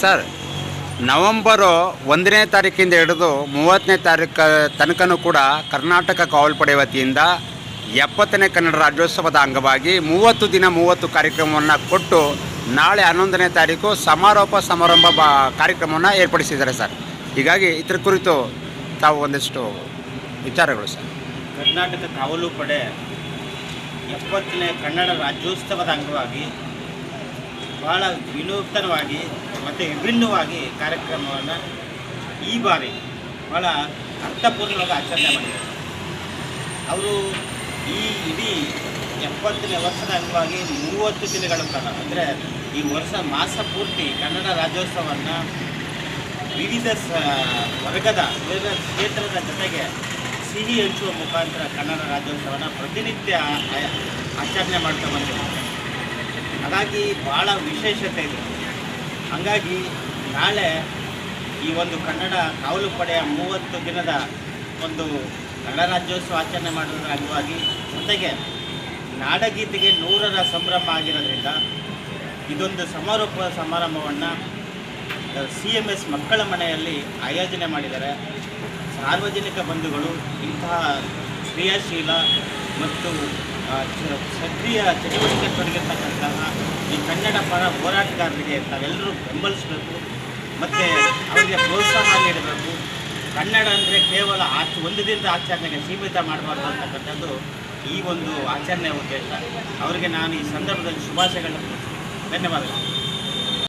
Sir, November ಒಂದನೇ ತಾರೀಕಿಂದ ಹಿಡಿದು ಮೂವತ್ತನೇ ತಾರೀಕು ತನಕನೂ ಕೂಡ ಕರ್ನಾಟಕ ಕಾವಲ್ಪಡೆ ವತಿಯಿಂದ ಎಪ್ಪತ್ತನೇ ಕನ್ನಡ ರಾಜ್ಯೋತ್ಸವದ ಅಂಗವಾಗಿ ಮೂವತ್ತು ದಿನ ಮೂವತ್ತು ಕಾರ್ಯಕ್ರಮವನ್ನು ಕೊಟ್ಟು ನಾಳೆ ಹನ್ನೊಂದನೇ ತಾರೀಕು ಸಮಾರೋಪ ಸಮಾರಂಭ ಬ ಕಾರ್ಯಕ್ರಮವನ್ನು ಏರ್ಪಡಿಸಿದ್ದಾರೆ ಸರ್. ಹೀಗಾಗಿ ಇದರ ಕುರಿತು ತಾವು ಒಂದಿಷ್ಟು ವಿಚಾರಗಳು ಸರ್. ಕರ್ನಾಟಕ ಕಾವಲು ಪಡೆ ಎಪ್ಪತ್ತನೇ ಕನ್ನಡ ರಾಜ್ಯೋತ್ಸವದ ಅಂಗವಾಗಿ ಬಹಳ ವಿನೂತನವಾಗಿ ಮತ್ತು ವಿಭಿನ್ನವಾಗಿ ಕಾರ್ಯಕ್ರಮವನ್ನು ಈ ಬಾರಿ ಬಹಳ ಅರ್ಥಪೂರ್ಣವಾಗಿ ಆಚರಣೆ ಮಾಡಿದ್ದಾರೆ. ಅವರು ಈ ಇಡೀ ಎಪ್ಪತ್ತನೇ ವರ್ಷದ ಅಂಗವಾಗಿ ಮೂವತ್ತು ದಿನಗಳ ಕಾಲ, ಅಂದರೆ ಈ ವರ್ಷ ಮಾಸ ಪೂರ್ತಿ ಕನ್ನಡ ರಾಜ್ಯೋತ್ಸವವನ್ನು ವಿವಿಧ ಸ, ವರ್ಗದ ವಿವಿಧ ಕ್ಷೇತ್ರದ ಜೊತೆಗೆ ಸಿಹಿ ಹಂಚುವ ಮುಖಾಂತರ ಕನ್ನಡ ರಾಜ್ಯೋತ್ಸವನ ಪ್ರತಿನಿತ್ಯ ಆಚರಣೆ ಮಾಡ್ತಾ ಬಂದಿದ್ದಾರೆ. ಹಾಗಾಗಿ ಭಾಳ ವಿಶೇಷತೆ ಇದೆ. ಹಾಗಾಗಿ ನಾಳೆ ಈ ಒಂದು ಕನ್ನಡ ಕಾವಲು ಪಡೆಯ ಮೂವತ್ತು ದಿನದ ಒಂದು ಕನ್ನಡ ರಾಜ್ಯೋತ್ಸವ ಆಚರಣೆ ಮಾಡೋದರ ಅಂಗವಾಗಿ ಜೊತೆಗೆ ನಾಡಗೀತೆಗೆ ನೂರರ ಸಂಭ್ರಮ ಆಗಿರೋದ್ರಿಂದ ಇದೊಂದು ಸಮಾರೋಪ ಸಮಾರಂಭವನ್ನು ಸಿ ಎಂ ಎಸ್ ಮಕ್ಕಳ ಮನೆಯಲ್ಲಿ ಆಯೋಜನೆ ಮಾಡಿದ್ದಾರೆ. ಸಾರ್ವಜನಿಕ ಬಂಧುಗಳು ಇಂತಹ ಕ್ರಿಯಾಶೀಲ ಮತ್ತು ಸಕ್ರಿಯ ಚಟುವಟಿಕೆ ತೊಡಗಿರ್ತಕ್ಕಂತಹ ಈ ಕನ್ನಡ ಪರ ಹೋರಾಟಗಾರರಿಗೆ ತಾವೆಲ್ಲರೂ ಬೆಂಬಲಿಸಬೇಕು. ಮತ್ತು ಅವರಿಗೆ ಪ್ರೋತ್ಸಾಹ ನೀಡಬೇಕು. ಕನ್ನಡ ಅಂದರೆ ಕೇವಲ ಆಚ, ಒಂದು ದಿನದ ಆಚರಣೆಗೆ ಸೀಮಿತ ಮಾಡಬಾರ್ದು ಅಂತಕ್ಕಂಥದ್ದು ಈ ಒಂದು ಆಚರಣೆಯ ಉದ್ದೇಶ. ಅವರಿಗೆ ನಾನು ಈ ಸಂದರ್ಭದಲ್ಲಿ ಶುಭಾಶಯಗಳನ್ನು ಧನ್ಯವಾದಗಳು.